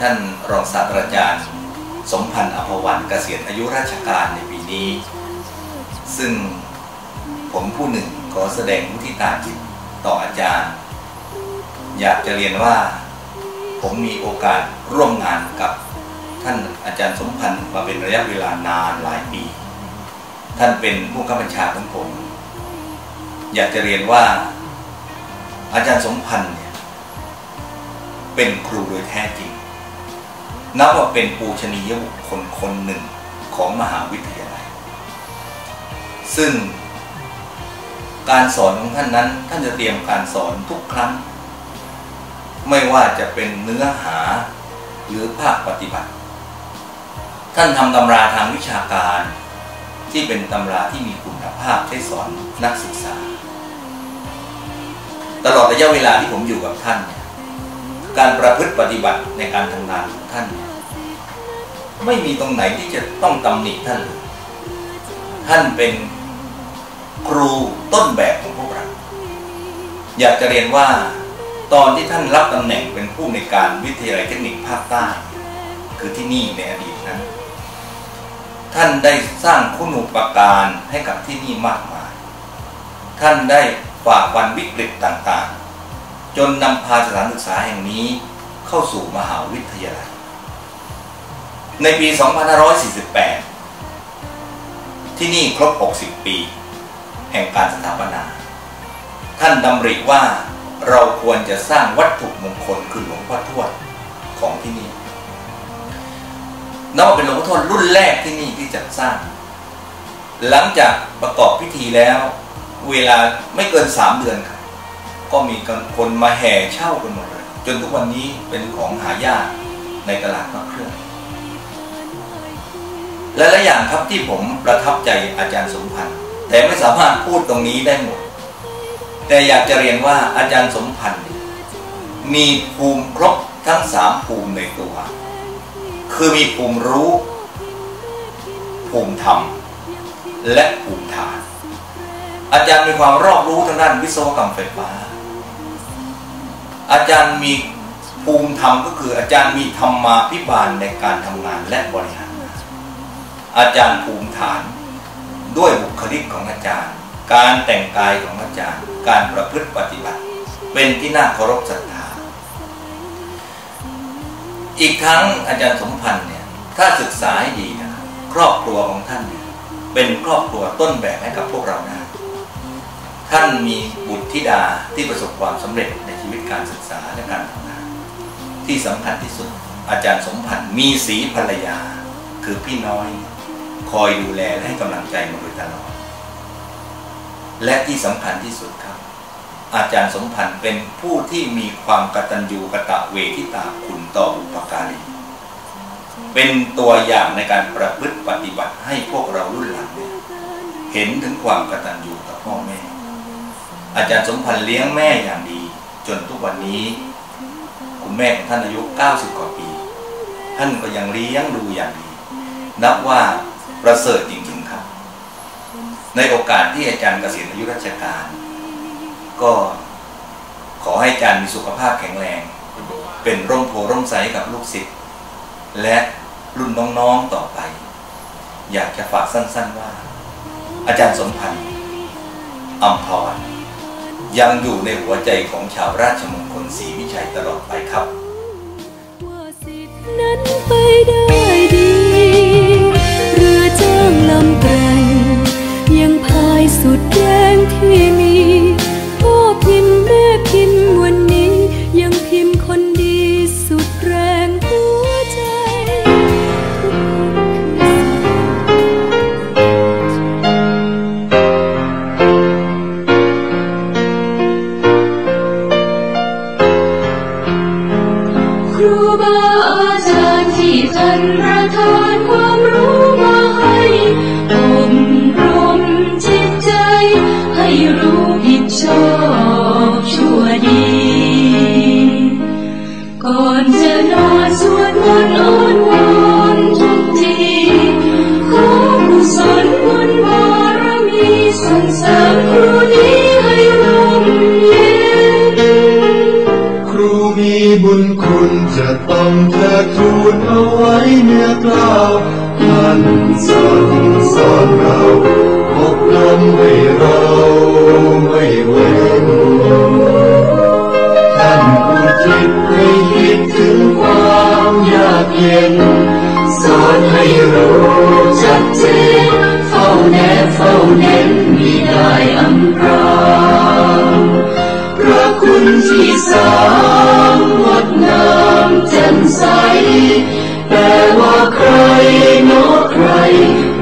ท่านรองศาสตราจารย์ สมพันธ์อภวันเกษียณอายุราชการในปีนี้ ซึ่งผมผู้หนึ่งขอแสดงมุทิตาจิตต่ออาจารย์ อยากจะเรียนว่า ผมมีโอกาสร่วมงานกับท่านอาจารย์สมพันธ์มาเป็นระยะเวลานานหลายปี ท่านเป็นผู้กำกับญชาของผม อยากจะเรียนว่า อาจารย์สมพันธ์เนี่ยเป็นครูโดยแท้จริง นับว่าเป็นปูชนียบุคคลคนหนึ่งของมหาวิทยาลัย ซึ่งการสอนของท่านนั้น ท่านจะเตรียมการสอนทุกครั้ง ไม่ว่าจะเป็นเนื้อหาหรือภาคปฏิบัติ ท่านทำตำราทางวิชาการ ที่เป็นตำราที่มีคุณภาพใช้สอนนักศึกษา ตลอดระยะเวลาที่ผมอยู่กับท่านเนี่ย การประพฤติปฏิบัติในการทำงานของท่าน ไม่มีตรงไหนที่จะต้องตำหนิท่านเลยท่านเป็นครูต้นแบบของพวกเรา อยากจะเรียนว่าตอนที่ท่านรับตำแหน่งเป็นผู้ในการวิทยาลัยเทคนิคภาคใต้ คือที่นี่ในอดีตนั้นท่านได้สร้างคุณูปการให้กับที่นี่มากมาย ท่านได้ฝ่าฟันวิกฤตต่างๆ จนนำพาสถานศึกษาแห่งนี้เข้าสู่มหาวิทยาลัย ในปี 2548 ที่นี่ครบ 60 ปี แห่งการสถาปนา ท่านดำริว่าเราควรจะสร้างวัตถุมงคลคือหลวงพ่อทวดของที่นี่นับว่าเป็นหลวงพ่อทวดรุ่นแรกที่นี่ที่จัดสร้าง หลังจากประกอบพิธีแล้ว เวลาไม่เกินสามเดือนครับ ก็มีคนมาแห่เช่ากันหมดเลยจนทุกวันนี้เป็นของหายากในตลาดพระเครื่องและหลายอย่างครับที่ผมประทับใจอาจารย์สมพันธ์แต่ไม่สามารถพูดตรงนี้ได้หมด แต่อยากจะเรียนว่าอาจารย์สมพันธ์มีภูมิครบทั้งสามภูมิในตัว คือมีภูมิรู้ ภูมิธรรม และภูมิฐาน อาจารย์มีความรอบรู้ทางด้านวิศวกรรมไฟฟ้า อาจารย์มีภูมิธรรมก็คืออาจารย์มีธรรมาภิบาลในการทำงานและบริหารงานอาจารย์ภูมิฐาน ด้วยบุคลิกของอาจารย์ การแต่งกายของอาจารย์ การประพฤติปฏิบัติ เป็นที่น่าเคารพศรัทธาอีกทั้งอาจารย์สมพันธ์เนี่ยถ้าศึกษาให้ดีนะครับครอบครัวของท่านเนี่ยเป็นครอบครัวต้นแบบให้กับพวกเรานะ ท่านมีบุตรธิดาที่ประสบความสำเร็จในชีวิตการศึกษาและการทำงานที่สำคัญที่สุด อาจารย์สมพันธ์มีสีภรรยา คือพี่น้อย คอยดูแลและให้กำลังใจมาโดยตลอด และที่สำคัญที่สุดครับ อาจารย์สมพันธ์เป็นผู้ที่มีความกตัญญูกะตะเวทิตาคุณต่อบุปการีเป็นตัวอย่างในการประพฤติปฏิบัติให้พวกเรารุ่นหลังเนี่ยเห็นถึงความกตัญญูต่อพ่อแม่ อาจารย์สมพันธ์เลี้ยงแม่อย่างดี จนทุกวันนี้ คุณแม่ของท่านอายุ 90 กว่าปี ท่านก็ยังเลี้ยงดูอย่างดี นับว่าประเสริฐจริง ๆครับ ในโอกาสที่อาจารย์เกษียณอายุราชการ ก็ขอให้อาจารย์มีสุขภาพแข็งแรง เป็นร่มโพร่มใสกับลูกศิษย์และรุ่นน้องๆต่อไป อยากจะฝากสั้นๆว่า อาจารย์สมพันธ์อัมพร ยังอยู่ในหัวใจของชาวราชมงคลศรีวิชัยตลอดไปครับว่าสิทธินั้นไปได้ดีเรือจ้างลำแกร่งยังพายสุดแรงที่มี เย็น สอนให้รู้ชัดเจนเฝ้าแนบเฝ้าเน้นมิได้อำพรางพระคุณที่สามงดงามแจ่มใสแต่ว่าใครเนใคร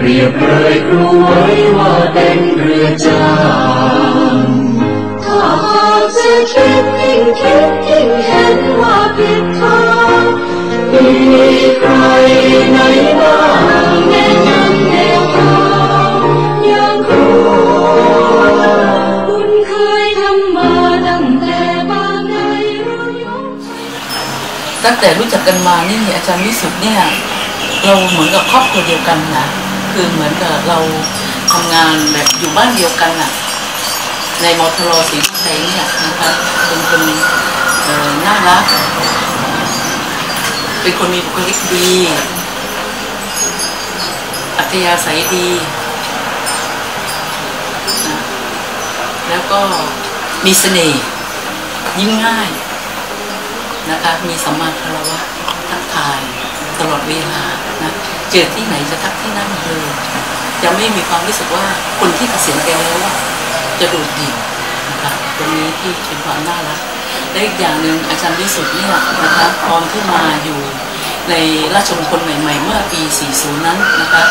เรียบเลยครูไว้ว่าเป็นเรือจ้างถ้าหากจะคิดยิ่งคิดยิ่งเห็นว่าผิดท มีใครไหนบ้างแนะนำแนวทางย่างครูบุญเคยทำมาตั้งแต่บางในเรายกตั้งแต่รู้จักกันมานี่อาจารย์วิสุทธ์เนี่ยเราเหมือนกับครอบครัวเดียวกันนะคือเหมือนกับเราทำงานแบบอยู่บ้านเดียวกันน่ะ ในมอทรศรีวิชัยเนี่ยนะคะเป็นคนน่ารัก เป็นคนมีบุคลิกดี อัธยาศัยดีนะแล้วก็มีเสน่ห์ยิ้มง่ายนะคะมีสัมมาคารวะทักทายตลอดเวลานะเจอที่ไหนจะทักที่นั่นเลยจะไม่มีความรู้สึกว่าคนที่เกษียณไปแล้วอะจะโดดเดี่ยวนะคะตรงนี้ที่เป็นความน่ารัก และอีกอย่างหนึ่งอาจารย์วิสุทธ์เนี่ยนะคะตอนที่มาอยู่ในราชมงคลใหม่ ๆ เมื่อปี 40 นั้นนะคะ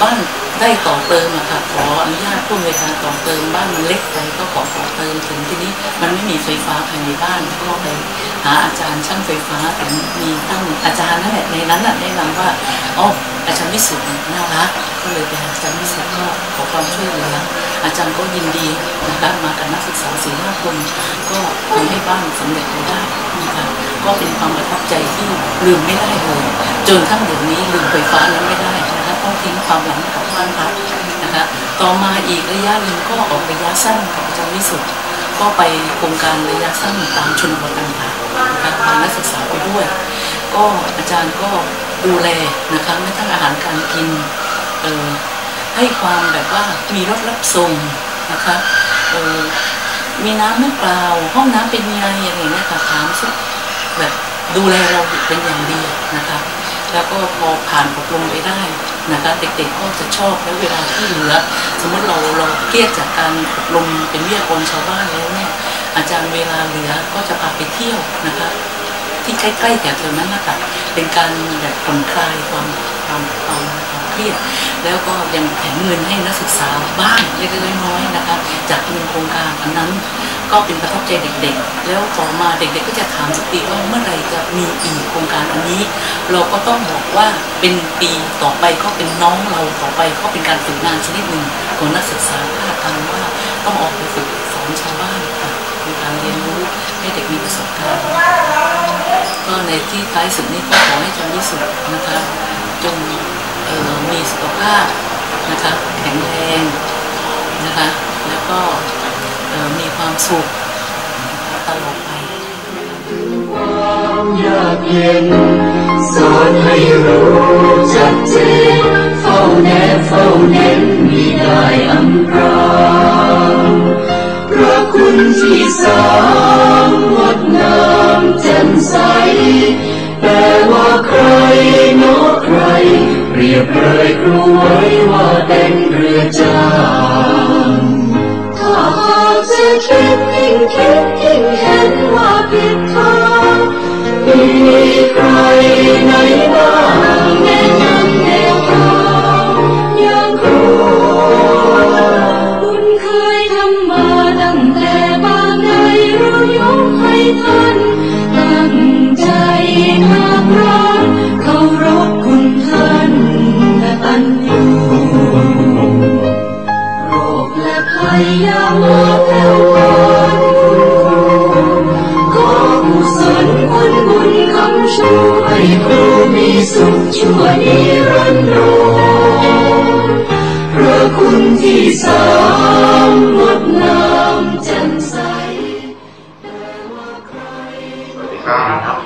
บ้าน ได้ต่อเติมอะค่ะขออนุญาตผู้อำนวยการต่อเติมบ้านมันเล็กไปก็ขอต่อเติมถึงที่นี้มันไม่มีไฟฟ้าภายในบ้านก็ไปหาอาจารย์ช่างไฟฟ้าถึงมีตั้งอาจารย์นั่นแหละในนั้นน่ะแนะนำว่าอ๋ออาจารย์วิสุทธ์น่ารักก็เลยไปหาอาจารย์วิสุทธ์ก็ขอความช่วยเหลืออาจารย์ก็ยินดีนะคะมากับนักศึกษาศิลปคมก็ทำให้บ้านสำเร็จไปได้นะคะก็เป็นความประทับใจที่ลืมไม่ได้เลยจนทั้งเดี๋ยวนี้ลืมไฟฟ้านั้นไม่ได้ องทิ้งความหลังกับบ้านพักนะคะต่อมาอีกระยะหนึ่งก็ออกระยะสั้นกับอาจารย์วิสุทธ์ก็ไปโครงการระยะสั้นตามชนบทต่างๆนะคะพานักศึกษาไปด้วย ก็อาจารย์ก็ดูแลนะคะไม่ทั้งอาหารการกินเออให้ความแบบว่ามีรถรับส่งนะคะเออมีน้ำไม่เปล่า ห้องน้ำเป็นยังไงอะไรเงี้ยค่ะถามสักแบบดูแลเราเป็นอย่างดีนะคะ แล้วก็พอผ่านอบรมไปได้ นะคะเด็กๆก็จะชอบแล้วเวลาที่เหลือ สมมติเราเราเครียดจากการอบรมเป็นวิทยากรชาวบ้านแล้วเนี่ยอาจารย์เวลาเหลือก็จะพาไปเที่ยวนะคะ ที่ใกล้ๆแถวๆนั้นนะคะเป็นการแบบผ่อนคลายความความความความเครียดแล้วก็ยังแถมเงินให้นักศึกษาบ้างเล็กๆน้อยๆนะคะ จากเป็นโครงการอันนั้น ก็เป็นประทับใจเด็กๆ แล้วต่อมาเด็กๆก็จะถามสักปีว่าเมื่อไรจะมีอีกโครงการอันนี้ เราก็ต้องบอกว่าเป็นปีต่อไปก็เป็นน้องเราต่อไปก็เป็นการฝึกงานชนิดหนึ่งของนักศึกษาคาดการว่าต้องออกไปฝึกสอนชาวบ้านค่ะเป็นการเรียนรู้ให้เด็กมีประสบการณ์ก็ในที่ท้ายสุดนี้ก็ขอให้จำที่สุดนะคะจงมีสุขภาพนะคะแข็งแรงนะคะแล้วก็ มีความสุขตลอดไปความยากเย็นสอนให้รู้จักเจนเฝ้าแนบเฝ้าเน้นมิได้อำพรางพระคุณที่สามงดงามแจ่มใสแต่ว่าใครเนใครเปรียบเลยครูไว้ว่าเป็นเรือจางถ้าหากจะคิดยิ่งคิดยิ่งเห็ สุขชั่วนิรันดรพระคุณที่สามงดงามแจ่มใสสวัสดีครับ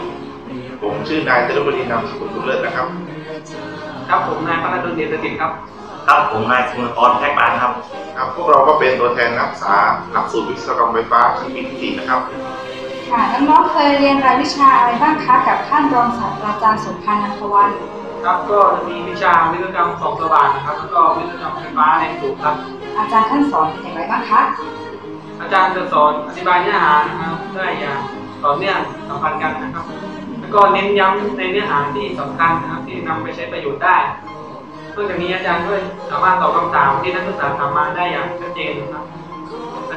ผมชื่อนายเจริญบดีนามสกุลบุญเลิศนะครับ ครับผมนายพระดลเดชสถิตครับ ครับผมนายสมุทรพรแท็กบานครับ ครับพวกเราก็เป็นตัวแทนนักศึกษาหลักสูตรวิศวกรรมไฟฟ้าชั้นปีที่สี่นะครับ ค่ะน้องๆเคยเรียนรายวิชาอะไรบ้างคะกับท่านรองศาสตราจารย์สมพันธ์นันทวันครับก็จะมีวิชาวิศวกรรมสองสว่างนะครับแล้วก็วิศวกรรมไฟฟ้าแรงสูงครับ อาจารย์ท่านสอนเป็นอย่างไรบ้างคะอาจารย์จะสอนอธิบายเนื้อหานะครับได้อย่างต่อเนื่องสัมพันธ์กันนะครับ แล้วก็เน้นย้ำในเนื้อหาที่สำคัญนะครับที่นำไปใช้ประโยชน์ได้นอกจากนี้อาจารย์ก็สามารถตอบคำถามที่นักศึกษาถามมาได้อย่างชัดเจนนะครับอา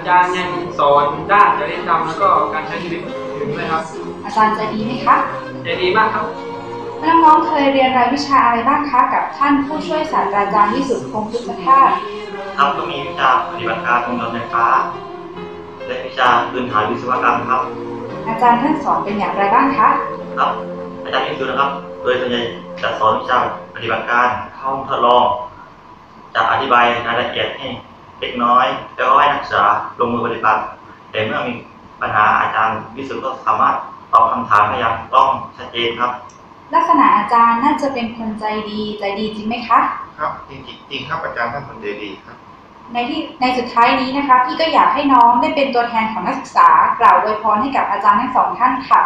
จารย์ยังสอนด้านจริยธรรมแล้วก็การใช้ชีวิตอื่นด้วยครับ อาจารย์ใจดีไหมคะ ใจดีมากครับ น้องๆเคยเรียนรายวิชาอะไรบ้างคะกับท่านผู้ช่วยศาสตราจารย์วิสุทธิ์คงพุทธทาสครับก็มีวิชาปฏิบัติการวงจรไฟฟ้า และวิชาพื้นฐานวิศวกรรมครับ อาจารย์ท่านสอนเป็นอย่างไรบ้างคะ ครับ อาจารย์นิสุนะครับ โดยส่วนใหญ่จะสอนวิชาปฏิบัติการเข้าห้องทดลอง จะอธิบายรายละเอียดให้ เล็กน้อย แล้วก็ให้นักศึกษาลงมือปฏิบัติ แต่เมื่อมีปัญหาอาจารย์วิสุทธ์ก็สามารถตอบคำถามได้อย่างถูกต้องชัดเจนครับ ลักษณะอาจารย์น่าจะเป็นคนใจดีใจดีจริงไหมคะ ครับจริงๆจริงครับอาจารย์ท่านคนใจดีครับ ในที่ในสุดท้ายนี้นะคะ พี่ก็อยากให้น้องได้เป็นตัวแทนของนักศึกษากล่าวอวยพรให้กับอาจารย์ทั้งสองท่านค่ะ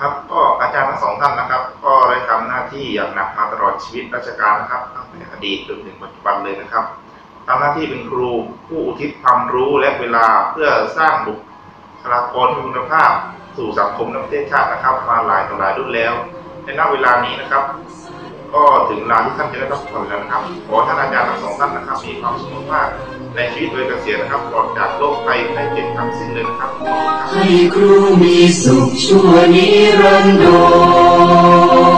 ครับก็อาจารย์ทั้งสองท่านนะครับ ก็ได้ทำหน้าที่อย่างหนักมาตลอดชีวิตราชการนะครับตั้งแต่อดีตจนถึงปัจจุบันเลยนะครับ ทำหน้าที่เป็นครูผู้อุทิศความรู้และเวลาเพื่อสร้างบุคลากรที่มีคุณภาพ สู่สังคมและประเทศชาตินะครับ มาหลายต่อหลายรุ่นแล้ว ในณเวลานี้นะครับ ก็ถึงเวลาที่ท่านจะได้รับผลแล้วนะครับ ขอท่านอาจารย์ทั้งสองท่านนะครับมีความสุขมากในชีวิตโดยเกษียณนะครับปลอดจากโรคภัยไข้เจ็บทั้งสิ้นเลยนะครับขอบคุณครับให้ครูมีสุขชั่วนิรันดร